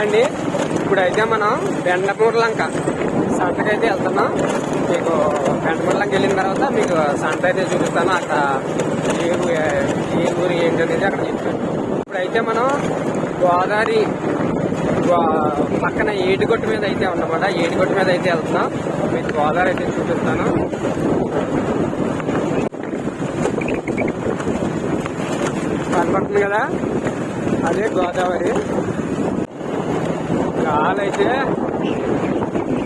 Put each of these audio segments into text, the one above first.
అండి. ఇప్పుడైతే మనం బెండపూర్ లంక. సంతకైతే వెళ్తున్నాం. మీకు బెండపూర్ లంక వెళ్ళిన తర్వాత మీకు సంత అయితే చూపిస్తాను. అక్కడ ఏ ఏ ఊరు ఏంటనేది అక్కడ చెప్తాను ఇప్పుడైతే మనం గోదావరి గో- పక్కన ఏటిగొట్టు మీద అయితే ఉన్నమాట ఏటిగొట్టు మీద అయితే వెళ్తున్నాం. మీకు గోదావరి అయితే చూపిస్తాను. కనపడుతుంది కదా? అదే గోదావరి. కాలైతే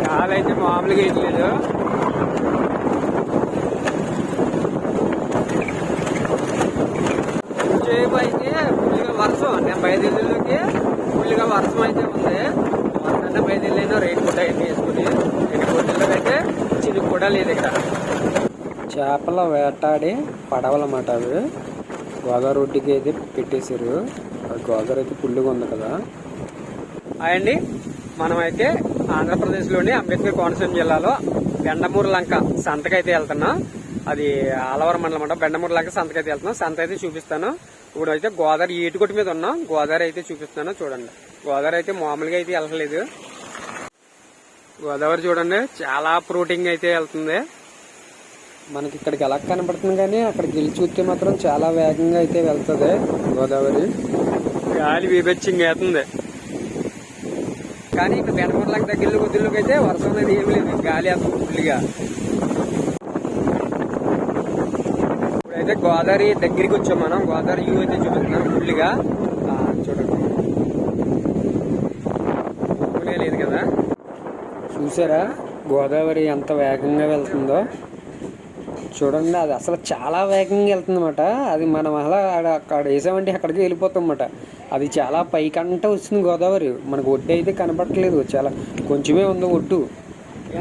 కాలైతే మామూలుగా వేయట్లేదు సేపు అయితే ఫుల్గా వర్షం. నేను బయలుదేరిలోకి ఫుల్గా వర్షం అయితే ఉంది. వర్షం బయలుదేరిలో రైట్ కూడా అయితే వేసుకుని రెండు కోట్లకి అయితే చిరు కూడా లేదు ఇక్కడ. చేపల వేటాడి పడవలన్నమాట అవి. గోదావరి ఒడ్డుకి అయితే పెట్టేశారు. గోదావరి అయితే పుల్లుగా ఉంది కదా. అండి మనమైతే ఆంధ్రప్రదేశ్లోని అంబేద్కర్ కోనసీమ జిల్లాలో బెండమూరు లంక సంతకైతే వెళ్తున్నాం. అది ఆలవరం మండలం అంట. బెండమూరు లంక సంతకైతే వెళ్తున్నాం. సంత అయితే చూపిస్తాను. ఇప్పుడు అయితే గోదావరి ఏటుకొట్టు మీద ఉన్నాం. గోదావరి అయితే చూపిస్తాను చూడండి. గోదావరి అయితే మామూలుగా అయితే వెళ్ళలేదు గోదావరి చూడండి. చాలా ప్రోటీన్ అయితే వెళ్తుంది. మనకి ఇక్కడికి ఎలా కనపడుతుంది కానీ అక్కడికి వెళ్ళి చూస్తే మాత్రం చాలా వేగంగా అయితే వెళ్తుంది గోదావరి. గాలి బీభత్సంగా వేస్తుంది కానీ ఇక్కడ బెనమూర్లకు దగ్గరలో కొద్దిలోకి అయితే వర్షం అనేది ఏమి లేదు గాలి అంత ఫుల్గా. ఇప్పుడైతే గోదావరి దగ్గరికి వచ్చాం మనం. గోదావరి వ్యూ అయితే చూపిస్తున్నాం ఫుల్గా. చూడండి. లేదు కదా? చూసారా? గోదావరి ఎంత వేగంగా వెళ్తుందో. చూడండి అది అసలు చాలా వేగంగా వెళ్తుందన్నమాట. అది మనం అలా అక్కడ వేసామంటే అక్కడికి వెళ్ళిపోతాం అన్నమాట. అది చాలా పైకంట వస్తుంది గోదావరి. మనకు ఒడ్డు అయితే కనపడట్లేదు. చాలా కొంచెమే ఉంది ఒడ్డు.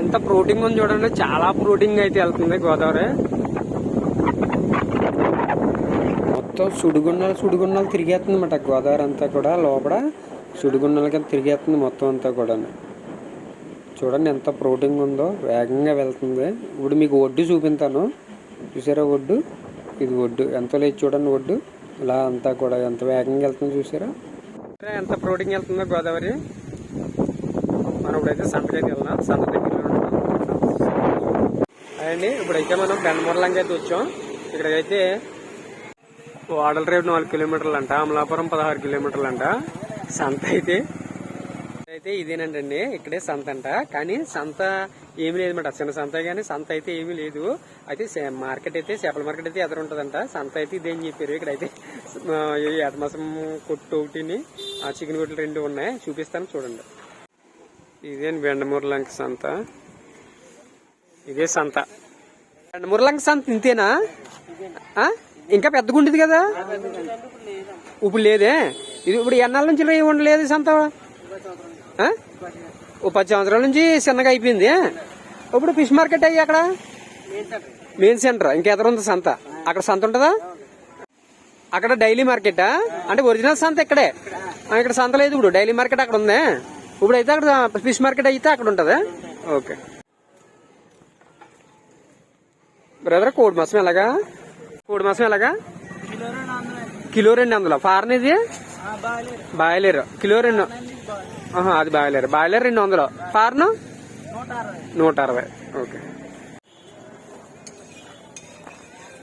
ఎంత ప్రోటీన్ ఉంది చూడండి. చాలా ప్రోటీన్ అయితే వెళ్తుంది గోదావరి. మొత్తం సుడిగుండాలు సుడిగుండాలు తిరిగేస్తుంది అనమాట గోదావరి అంతా కూడా. లోపల సుడిగుండాల కింద తిరిగేస్తుంది మొత్తం అంతా కూడా చూడండి ఎంత ప్రోటీన్ ఉందో. వేగంగా వెళ్తుంది. ఇప్పుడు మీకు ఒడ్డు చూపించాను చూసారా ఒడ్డు? ఇది ఒడ్డు. ఎంతో లేదు చూడండి ఒడ్డు. ఇలా అంతా కూడా ఎంత వేగంగా వెళ్తుందో చూసారా? ఎంత ప్రోటీన్ వెళ్తుందో గోదావరి. మనం ఇప్పుడైతే సంతకైతే వెళ్దాం సంత దగ్గర అండి ఇప్పుడైతే మనం బెండమూరలంగా అయితే వచ్చాం. ఇక్కడికైతే వాడల రేపు నాలుగు కిలోమీటర్లు అంట అమలాపురం పదహారు కిలోమీటర్లు అంట సంత అయితే. అయితే ఇదేనండి అండి. ఇక్కడే సంత అంట కానీ సంత ఏమీ లేదు చిన్న సంత కానీ సంత అయితే ఏమీ లేదు. అయితే మార్కెట్ అయితే చేపల మార్కెట్ అయితే ఎదురు ఉంటదంట. సంత అయితే ఇదే అని చెప్పారు. ఇక్కడైతే ఏటమాసం కొట్టు ఒకటిని ఆ చికెన్ కొట్లు రెండు ఉన్నాయి. చూపిస్తాను చూడండి. ఇదే బెండమూరు లంక సంత. ఇదే సంత. బెండమూరు లంక సంత ఇంతేనా? ఇంకా పెద్దగా ఉండేది కదా? ఇప్పుడు లేదే. ఇది ఇప్పుడు ఎన్నాళ్ళ నుంచి ఉండలేదు సంత? ఓ పది సంవత్సరాల నుంచి చిన్నగా అయిపోయింది. ఇప్పుడు ఫిష్ మార్కెట్ అయ్యి అక్కడ మెయిన్ సెంటర్ ఇంకెదరు ఉంది సంత? అక్కడ సంత ఉంటుందా? అక్కడ డైలీ మార్కెటా అంటే ఒరిజినల్ సంత ఇక్కడే. ఇక్కడ సంత లేదు ఇప్పుడు. డైలీ మార్కెట్ అక్కడ ఉంది. ఇప్పుడు అయితే అక్కడ ఫిష్ మార్కెట్ అయితే అక్కడ ఉంటదా? ఓకే. బ్రదర్ కోడి మాసం ఎలాగా? కోడి మాసం ఎలాగా? కిలో రెండు వందలు. ఫారెన్ ఇది? బాయిలర్ కిలో రెండు అది బాయిలర్. బాయిలర్ రెండు వందలు. ఫార్ను? నూట అరవై. ఓకే.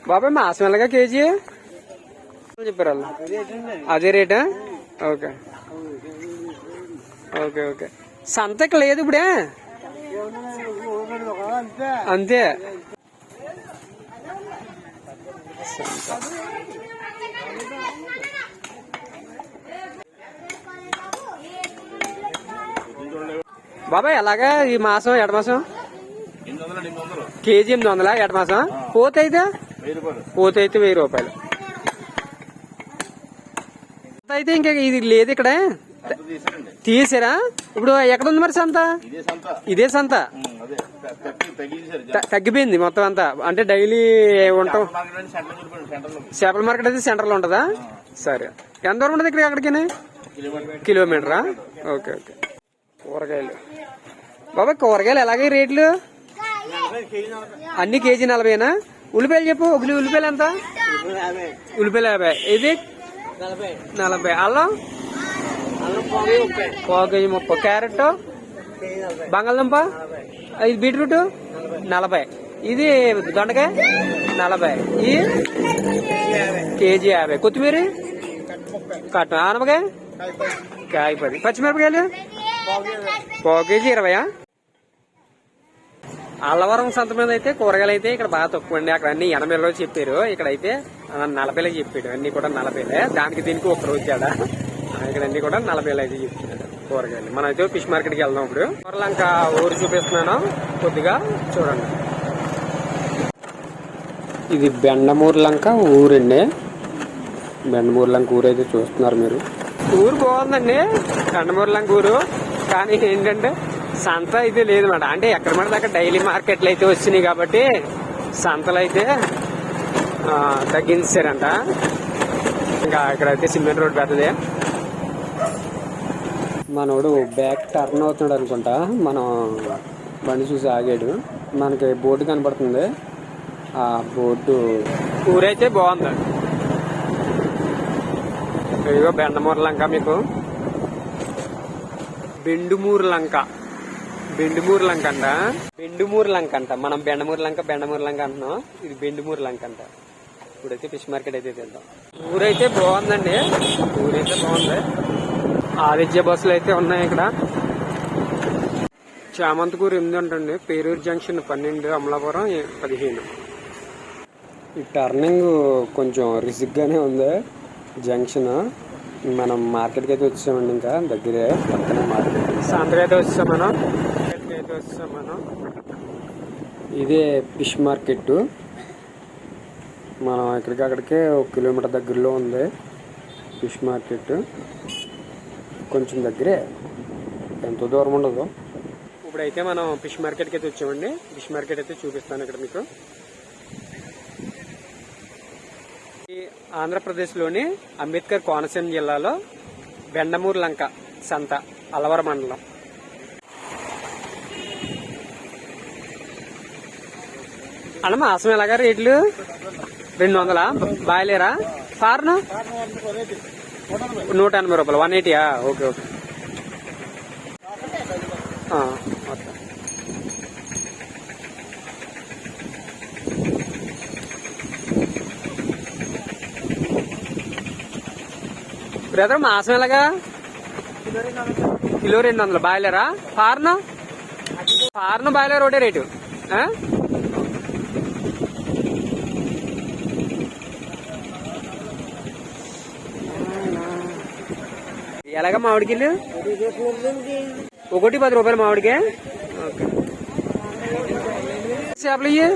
బాబాయ్ మాసం ఎలాగా కేజీ? చెప్పారు వాళ్ళు? అదే రేటా? ఓకే. Okay okay. సంత లేదు ఇప్పుడే? అంతే. బాబాయ్ ఎలాగా ఈ మాసం ఎడ మాసం? కేజీ ఎనిమిది వందలా ఎడ మాసం? పోత అయితే? పోత అయితే వెయ్యి రూపాయలు. అయితే ఇంకా ఇది లేదు ఇక్కడ. తీసారా? ఇప్పుడు ఎక్కడ ఉంది మరి సంత? ఇదే సంత. తగ్గిపోయింది మొత్తం అంతా. అంటే డైలీ ఉంటాం. చేపల మార్కెట్ అయితే సెంటర్లో ఉంటదా సరే. ఎంత దూరం ఉంటుంది ఇక్కడ కిలోమీటర్. కిలోమీటరా? Okay okay. కూరగాయలు. బాబా కూరగాయలు ఎలాగే రేట్లు? అన్ని కేజీ నలభైనా ఉల్లిపాయలు చెప్పు ఒక ఉల్లిపాయలు ఎంత? ఉల్లిపాయలు యాభై. ఇది నలభై. అల్లం? పావు కేజీ ముప్పై. క్యారెట్? బంగాళదుంప? ఇది బీట్రూట్? నలభై. ఇది దొండకాయ? నలభై. ఇది కేజీ యాభై. కొత్తిమీర? కట్ట. ఆనపకాయ? కాయ పది పచ్చిమిరపకాయలు? పావు కేజీ ఇరవయా? అల్లవరం సంత మీద అయితే కూరగాయలు అయితే ఇక్కడ బాగా తక్కువ అండి అక్కడ అన్ని ఎనభైలో చెప్పారు. ఇక్కడ అయితే నలభైలో చెప్పాడు అన్ని కూడా నలభైలే. దానికి దీనికి ఒక రోజు తేడా. ఇక్కడ అన్ని కూడా నలభైలో అయితే చెప్తున్నాడు కూరగాయలు. మనం అయితే ఫిష్ మార్కెట్కి వెళ్దాం ఇప్పుడు. కూరలంక ఊరు చూపిస్తున్నాను. కొద్దిగా చూడండి. ఇది బెండమూరు లంక ఊరండి. బెండమూరు లంక ఊరు అయితే చూస్తున్నారు మీరు. ఊరు బాగుందండి. బెండమూరు లంక ఊరు. కానీ ఏంటంటే సంత అయితే లేదు మేడం అంటే ఎక్కడ పడితే అక్కడ డైలీ మార్కెట్లు అయితే వచ్చినాయి కాబట్టి సంతలు అయితే తగ్గించారంట. ఇంకా ఇక్కడైతే సిమెంట్ రోడ్ పెద్దదే. మనోడు బ్యాక్ టర్న్ అవుతున్నాడు అనుకుంటా. మనం బండి చూసి ఆగాడు. మనకి బోర్డు కనపడుతుంది ఆ బోర్డు ఊరైతే బాగుంది. ఇదిగో బెండమూరలంక మీకు. బెండుమూరు లంక. బెండుమూరు లంక అంట. బెండుమూరు లంక అంట. మనం బెండమూరు లంక బెండమూరు లంక అంటున్నాం. ఇది బెండుమూరు లంక అంట. ఇప్పుడైతే ఫిష్ మార్కెట్ అయితే తిందాం. ఊరైతే బాగుందండి. ఊరైతే బాగుంది. ఆదిత్య బస్సులు అయితే ఉన్నాయి ఇక్కడ. చామంతకూరు ఎనిమిది ఉంటుంది పేరూరు జంక్షన్ పన్నెండు అమలాపురం పదిహేను. ఈ టర్నింగ్ కొంచెం రిసిక్ గానే ఉంది జంక్షన్. మనం మార్కెట్కి అయితే వచ్చామండి ఇంకా దగ్గరే పక్కనే మార్కెట్. సాయంత్రం అయితే వచ్చాం మనం. మార్కెట్కి అయితే వచ్చాం మనం. ఇదే ఫిష్ మార్కెట్ మనం ఇక్కడికి అక్కడికే ఒక కిలోమీటర్ దగ్గరలో ఉంది ఫిష్ మార్కెట్ కొంచెం దగ్గరే. ఎంతో దూరం ఉండదు. ఇప్పుడైతే మనం ఫిష్ మార్కెట్కి అయితే వచ్చామండి. ఫిష్ మార్కెట్ అయితే చూపిస్తాను ఇక్కడ మీకు ఈ ఆంధ్రప్రదేశ్లోని అంబేద్కర్ కోనసీమ జిల్లాలో బెండమూరు లంక సంత అలవర మండలం. అన్న మాసం ఎలాగా రేట్లు? రెండు వందలా? బాయలేరా ఫార్ను? నూట ఎనభై రూపాయలు వన్ ఎయిటీయా? Okay okay. బ్రదర్ మాసం ఎలాగా? కిలో రెండు వందలు. బాయిలరా? ఫార్న్? ఫార్న్ బాయిలర్ ఒకటే రేటు. ఎలాగా మామిడికిల్లు ఒకటి పది రూపాయలు మామిడికే? ఓకే. చేపలు ఇవి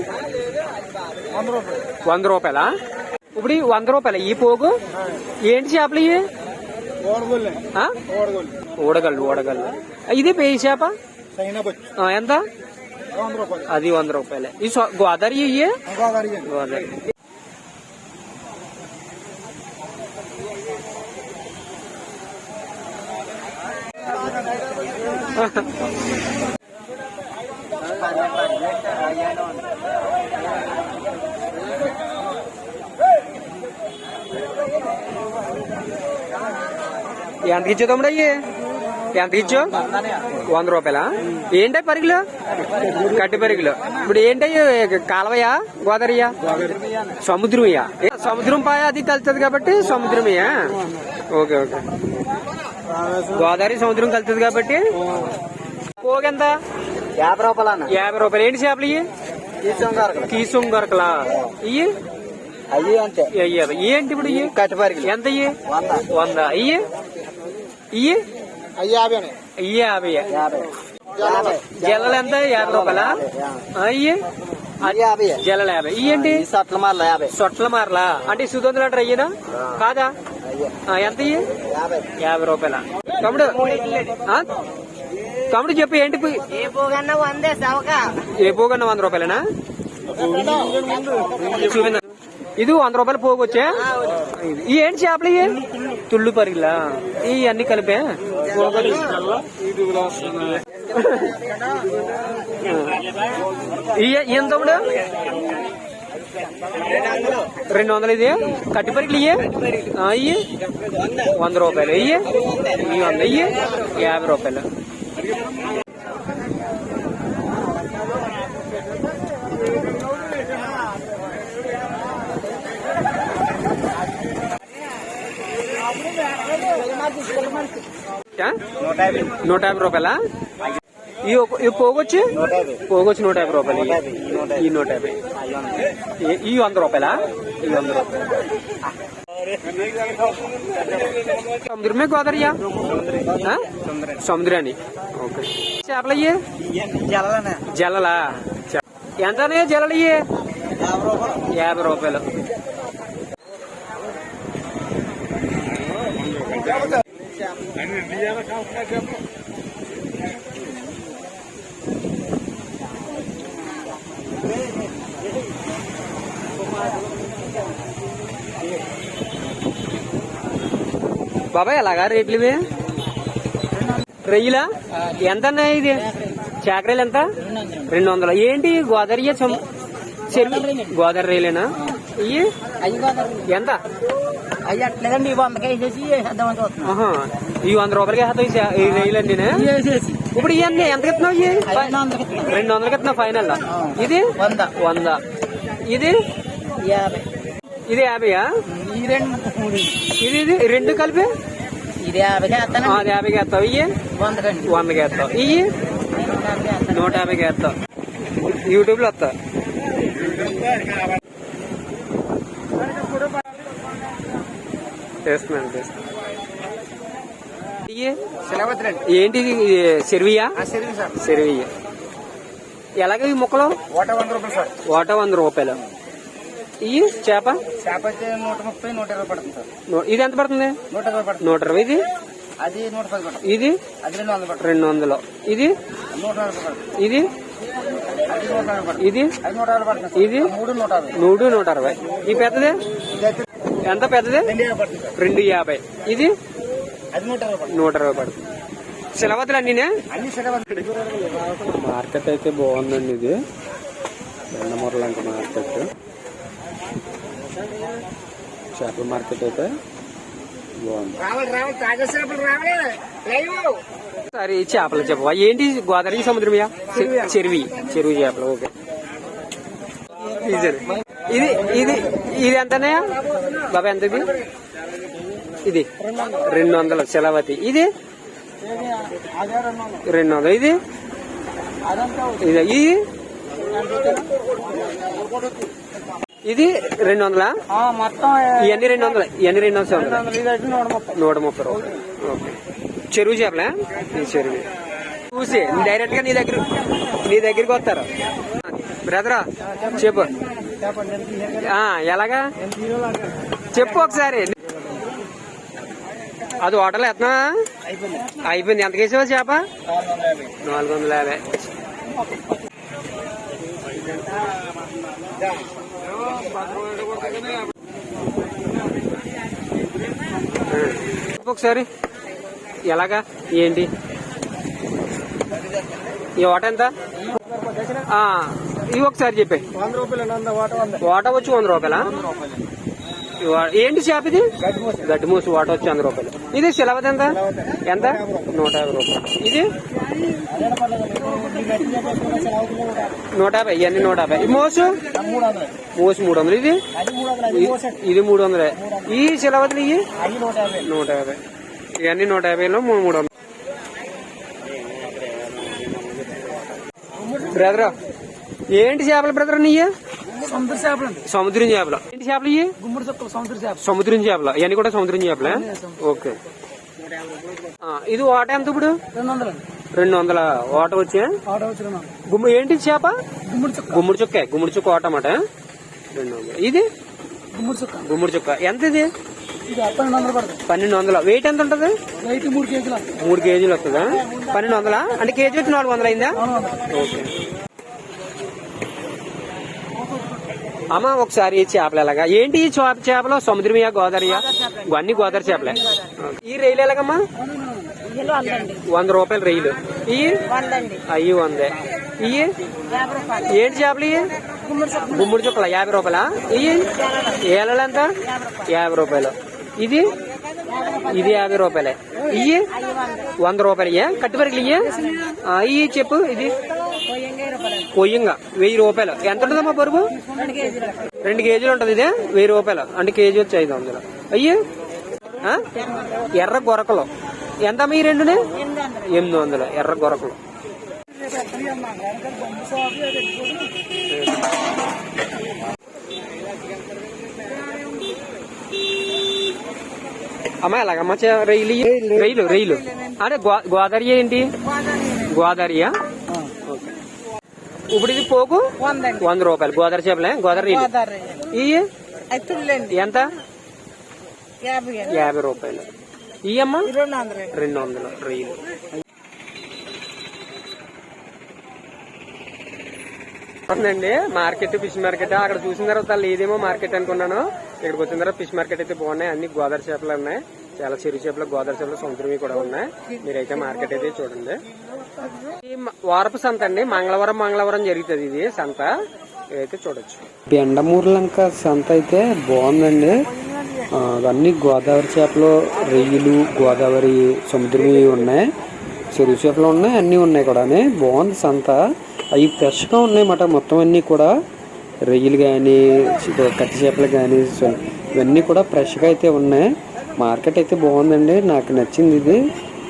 వంద రూపాయలా? ఇప్పుడు ఈ వంద రూపాయల. ఈ పోగు? ఏంటి చేపలు ఇవి ఊడగళ్ళు ఊడగళ్ళు ఇది పేయి చేప? ఎంత? అది వంద రూపాయలే. ఈ గోదావరి ఇయ్యి? గోదావరి ఎంతకి ఇచ్చా తమ్ముడు అయ్యి? ఎంతకి ఇచ్చా వంద రూపాయలా? ఏంటి పరుగులు? కట్టి పరుగులు. ఇప్పుడు ఏంటి కాలవయా? గోదావరియా? సముద్రమయ్యా. సముద్రం పాయ అది కలుతుంది కాబట్టి సముద్రమయ్యా? Okay okay. గోదావరి సముద్రం కలుతుంది కాబట్టి? పోగెంత యాభై రూపాయలు యాభై రూపాయలు. ఏంటి చేపలు ఇవి కీసం గొరకలా ఇవి అయ్యి అంతే. ఏంటి ఇప్పుడు ఇవి కట్టుపరికి ఎంత ఇవి వంద. వంద. ఇయ్యి? ఇయ్యి అయ్యి యాభై యాభై. జల్లలు ఎంత? యాభై రూపాయలా? యాభై జల్లలు యాభై. ఇయ్యండి ఈ సట్ల మళ్ళీ యాభై. సొట్ల మార్లా. అంటే సుగంధ లీటర్ అయ్యేనా కాదా? ఎంత ఇయ్యి? యాభై. రూపాయల. తమ్ముడు ఆ? తమ్ముడు చెప్పు ఏంటి ఏ పోగన్నా వందే సవకా. ఏ పోగన్న వంద రూపాయలేనా? చూపిందా ఇది వంద రూపాయలు పోగొచ్చా? ఏంటి చేపలు ఇవి తుళ్ళు పరిగిలా ఈ అన్ని కలిపే ఈ ఏం తమ్ముడు రెండు వందలు ఇది కట్టి పరికలు ఇయ్యి ఆ, ఇయ్యి వంద రూపాయలు ఇయ్యి ఇవి వంద ఇయ్యి యాభై రూపాయలు ఆ? నూట యాభై రూపాయలా? ఈ పోగొచ్చి? పోగొచ్చి నూట యాభై రూపాయలు. ఈ నూట యాభై. ఈ- వంద రూపాయలా? ఈ వంద రూపాయలు. సముద్రమే గోదావరియా? సముద్రాన్ని ఓకే. చేపలు అయ్యి జల్లలా? చ- ఎంత జల్లలు ఇయ్యి యాభై రూపాయలు. బాబాయ్ ఎలాగా రేట్లు ఇవి? రొయ్యలా? ఎంత అన్నాయి ఇది? చాకరీలు ఎంత? రెండు వందలు. ఏంటి గోదావరి చెరువు గోదావరి రైలేనా? ఇవి ఎంత? అయ్యి అట్లేదండి వందకి వేసేసి ఈ వంద రూపాయలకి వేస్తావు ఈ వేసేసి ఇప్పుడు ఇవన్నీ ఎంత ఇస్తున్నావు ఇవి. రెండు వందలకి ఇస్తున్నావు ఫైనల్. ఇది? వంద. వంద. ఇది? యాభై. ఇది యాభైయా? ఇది ఇది? రెండు కలిపి? ఇది యాభైకి వేస్తాను. అది యాభైకి వేస్తావు. ఇవి వందకండి వందకి వేస్తావు. ఇవి. నూట యాభైకి వేస్తావు. యూట్యూబ్లో వస్తావు చేస్తున్నాను చేస్తున్నాను. ఏంటి ఇది? చెరువియా? చెరువియ్య ఎలాగ ఈ ముక్కలు? ఒకటి వంద రూపాయలు సార్. వాట వంద రూపాయలు. ఇవి చేప? చేప అయితే నూట ముప్పై నూట ఇరవై పడుతుంది సార్. ఇది ఎంత పడుతుంది? నూట ఇరవై పడుతుంది. నూట ఇరవై ఇది? అది నూట పది పడుతుంది. ఇది? అది రెండు వందలు పడుతుంది. రెండు వందలు. ఇది? నూట నలభై ఇది? ఇది. ఇది? మూడు నూట అరవై. ఈ పెద్దది? ఎంత పెద్దది? రెండు యాభై. ఇది? నూట ఇరవై పడుతుంది. అన్నీనే? అన్ని మార్కెట్ అయితే బాగుందండి ఇది. ఎండమూర లాంటి మార్కెట్. చేపల మార్కెట్ అయితే బాగుంది. రావాలి రావాలి. తాజా చేపలు రావాలి. లైవ్. సరే చేపలు చెప్పవా ఏంటి గోదావరి సముద్రమయ్యా చెరువి చెరువు. చేపలు ఓకే. ఇది ఇది ఇది ఇది ఎంతనయ్యా బాబా ఎంత ఇది ఇది రెండు వందలు శిలవతి ఇది రెండు వందలు ఇది ఇది ఇది ఇది రెండు వందలా ఇవన్నీ రెండు వందలు ఇవన్నీ రెండు వందలు నూట ముప్పై. రూపాయలు. ఓకే. చెరువు చేపలే? చెరువు. చూసి డైరెక్ట్గా నీ దగ్గర నీ దగ్గరికి వస్తారు. బ్రదరా చెప్పు. ఎలాగా? చెప్పు ఒకసారి. అది హోటల్ ఎత్తనా అయిపోయింది. ఎంత కేసావా చేప? నాలుగు వందల యాభై. ఒకసారి. ఎలాగా? ఏంటి? ఈ ఓట ఎంత? ఇవి ఒకసారి చెప్పే. వాట వచ్చి వంద రూపాయలా? ఏంటి షాప్ ఇది? గడ్డి మూసి వాట వచ్చి వంద రూపాయలు. ఇది సిలవది ఎంత? ఎంత? నూట యాభై రూపాయలు. ఇది? నూట యాభై. ఇవన్నీ నూట యాభై. మోసు? మోసు మూడు వందలు. ఇది? ఇది మూడు వందలే. ఈ సిలవతులు ఇవి? నూట యాభై. ఇవన్నీ నూట యాభైలో మూడు మూడు వందలు. బ్రదర్ ఏంటి చేపలు బ్రదర్ నీ సముద్ర చేపలు సముద్రం చేపలు. ఏంటి చేపలు ఇవి గుమ్మడి చుక్కలు సముద్ర చేప సముద్రం చేపలు? ఇవన్నీ కూడా సముద్రం చేపలే? ఓకే. ఇది ఓట ఎంత ఇప్పుడు? రెండు వందలు అండి. రెండు వందల? ఓట వచ్చా? గుమ్మ ఏంటి చేప? గుమ్మడి చుక్క. గుమ్మడి చుక్క గుమ్మడి చుక్క ఓట అన్నమాట. రెండు వందలు. ఇది? గుమ్మడి చుక్క. గుమ్మడి చుక్క. ఎంత ఇది? పన్నెండు వందలు వెయిట్ ఎంత ఉంటది? మూడు కేజీలు వస్తుందా. పన్నెండు వందలా? అంటే కేజీ వచ్చి నాలుగు వందలు అయిందా? ఓకే. అమ్మ ఒకసారి ఈ చేపలు ఎలాగా? ఏంటి ఈ చేప చేపలు? సముద్రమియా గోదావరియా? అన్ని గోదావరి చేపలే. ఈ రైలు ఎలాగమ్మా? వంద రూపాయలు రైలు. ఇవి వందండి. అయ్యి వందే. ఇవి రూపాయలు. ఏంటి చేపలు ఇవి గుమ్మడి చుక్కల యాభై రూపాయలా? ఇవి ఏళ్ళ ఎంత? యాభై రూపాయలు. ఇది? ఇది యాభై రూపాయలే. ఇవి వంద. రూపాయలు. ఇయ్య కట్టి వరకు ఇయ్య? ఇవి చెప్పు ఇది? కొయ్యంగా వెయ్యి రూపాయలు. ఎంత ఉంటుందమ్మా బరువు రెండు కేజీలు ఉంటుంది ఇదే వెయ్యి రూపాయలు. అంటే కేజీ వచ్చి ఐదు వందలు. అయ్యి? ఎర్ర గొరకలు. ఎంత ఈ రెండునే? ఎనిమిది వందలు. ఎర్ర గొరకలు. అమ్మా ఎలాగమ్మా చే- రైలు రైలు రైలు. అంటే గో- గోదావరి ఏంటి? గోదావరియా? ఇప్పుడు ఇది పోకు? వంద రూపాయలు. గోదావరి చేపలే? గోదావరి ఎత్తులండి ఎంత? యాభై రూపాయలు. ఇయ్యమ్మా రెండు వందలు రెండు బాగుంటుందండి ఉందండి మార్కెట్ ఫిష్ మార్కెట్ అక్కడ చూసిన తర్వాత లేదేమో మార్కెట్ అనుకున్నాను. ఇక్కడికి వచ్చిన తర్వాత ఫిష్ మార్కెట్ అయితే బాగున్నాయి. అన్ని గోదావరి చేపలు ఉన్నాయి. చాలా చెరువు చేపలు గోదావరి చేపలు సముద్రమి కూడా ఉన్నాయి. మీరైతే మార్కెట్ అయితే చూడండి. ఈ వారపు సంత అండి. మంగళవారం మంగళవారం జరుగుతుంది ఇది సంత. ఇదైతే చూడొచ్చు. బెండమూరులంక సంత అయితే బాగుందండి. అవన్నీ గోదావరి చేపలు రొయ్యలు గోదావరి సముద్రమి ఉన్నాయి. చెరువు చేపలు ఉన్నాయి అన్నీ ఉన్నాయి కూడా బాగుంది సంత. అవి ఫ్రెష్గా ఉన్నాయి మాట మొత్తం అన్నీ కూడా రొయ్యలు కానీ కట్టి చేపలు కానీ ఇవన్నీ కూడా ఫ్రెష్గా అయితే ఉన్నాయి. మార్కెట్ అయితే బాగుందండి. నాకు నచ్చింది ఇది.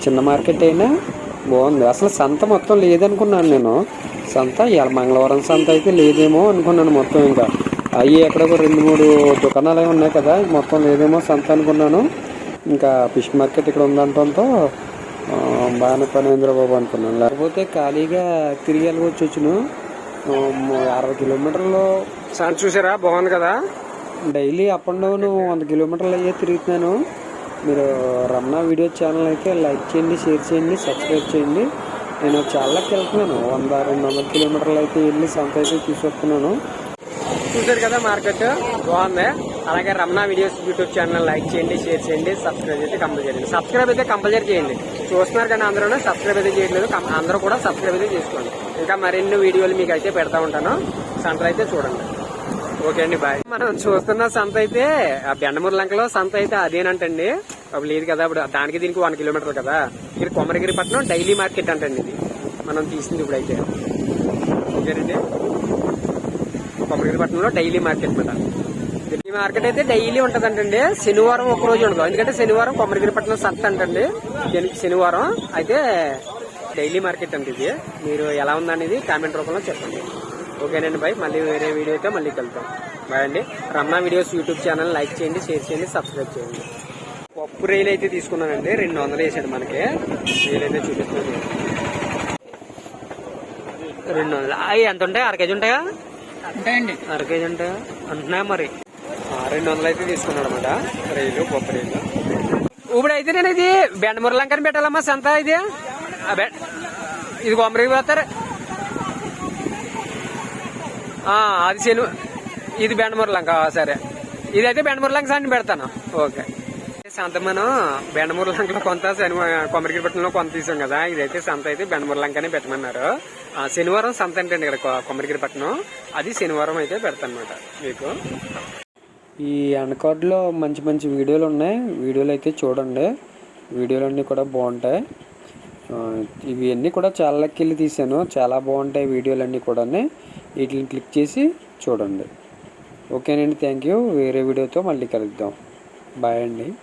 చిన్న మార్కెట్ అయినా బాగుంది. అసలు సంత మొత్తం లేదనుకున్నాను నేను. సంత మంగళవారం సంత అయితే లేదేమో అనుకున్నాను మొత్తం ఇంకా. అవి ఎక్కడో రెండు మూడు దుకాణాలు ఉన్నాయి కదా మొత్తం లేదేమో సంత అనుకున్నాను. ఇంకా ఫిష్ మార్కెట్ ఇక్కడ ఉందంటంతో బాగానే పని అయిందిరా బాబు అనుకున్నాను. లేకపోతే ఖాళీగా తిరిగి వచ్చును అరవై కిలోమీటర్లు. సంత చూసారా? బాగుంది కదా? డైలీ అప్ అండ్ డౌన్ వంద కిలోమీటర్లు అయ్యే తిరుగుతున్నాను. మీరు రమణ వీడియో ఛానల్ అయితే లైక్ చేయండి షేర్ చేయండి సబ్స్క్రైబ్ చేయండి. నేను చాలాకి వెళ్తున్నాను వంద రెండు వందల కిలోమీటర్లు అయితే వెళ్ళి సంత అయితే తీసుకొస్తున్నాను. చూసారు కదా మార్కెట్? బాగుంది. అలాగే Ramana videos YouTube channel like చేయండి షేర్ చేయండి సబ్స్క్రైబ్ అయితే కంపల్సరీ చేయండి. సబ్స్క్రైబ్ అయితే కంపల్సరీ చేయండి. చూస్తున్నారు కానీ అందరూ సబ్స్క్రైబ్ అయితే చేయట్లేదు. అందరూ కూడా సబ్స్క్రైబ్ అయితే చేసుకోండి. ఇంకా మరిన్ని వీడియోలు మీకు అయితే పెడతా ఉంటాను. సంత అయితే చూడండి. ఓకే అండి బాయ్ మనం చూస్తున్న సంత అయితే ఆ బెండమూరు లంకలో సంత అయితే అదేనంటండి. అప్పుడు లేదు కదా ఇప్పుడు దానికి దీనికి వన్ కిలోమీటర్ కదా. ఇక్కడ కొమరగిరి పట్నం డైలీ మార్కెట్ అంటండి ఇది. మనం తీసింది ఇప్పుడు అయితే ఓకేనండి కొమరగిరిపట్నంలో డైలీ మార్కెట్ మాట ఈ మార్కెట్ అయితే డైలీ ఉంటదంటండి. శనివారం ఒక రోజు ఉండదు. ఎందుకంటే శనివారం కొమరగిరిపట్నం సంత అంటండి. దీనికి శనివారం అయితే డైలీ మార్కెట్ అండి ఇది. మీరు ఎలా ఉందనేది కామెంట్ రూపంలో చెప్పండి. ఓకేనండి బాయ్. మళ్ళీ వేరే వీడియోతో మళ్ళీ కలుద్దాం. బాయ్ అండి. Ramana videos YouTube channel like చేయండి షేర్ చేయండి సబ్స్క్రైబ్ చేయండి. పప్పు రైలు అయితే తీసుకున్నానండి. రెండు వందలు వేసాడు మనకి. రైలు అయితే చూపిస్తుంది రెండు వందలు. అవి ఎంత ఉంటాయి? అర కేజీ ఉంటాయా? అర కేజీ ఉంటాయా? అంటున్నాయా మరి? రెండు వందలు అయితే తీసుకున్నాడు అనమాట రైలు పప్పు రైలు ఇప్పుడు అయితే నేను ఇది? బెండమూర లంకని పెట్టాలమ్మా సంత ఇది ఇది కొమ్మరికి పోతారు అది శను ఇది బెండమూర లంక సరే సరే. ఇదైతే బెండమూర లంక సండి పెడతాను. ఓకే. సంత మనం బెండమూర లంకలో కొంత శని కొమ్మరిగిరిపట్నంలో కొంత తీసాం కదా. ఇదైతే సంత అయితే బెండమూర లంకనే పెట్టమన్నారు. శనివారం సంత అంటే ఇక్కడ కొమ్మరికి కొమ్మరిగిరిపట్నం అది శనివారం అయితే పెడతానమాట మీకు. ఈ అనకాడ్లో మంచి మంచి వీడియోలు ఉన్నాయి. వీడియోలు అయితే చూడండి. వీడియోలు అన్నీ కూడా బాగుంటాయి. ఇవన్నీ ఇవి అన్నీ కూడా చాలా లెక్కెళ్ళి తీసాను. చాలా బాగుంటాయి వీడియోలన్నీ కూడా వీటిని క్లిక్ చేసి చూడండి. ఓకేనండి. Thank you. వేరే వీడియోతో మళ్ళీ కలుద్దాం. బాయ్ అండి.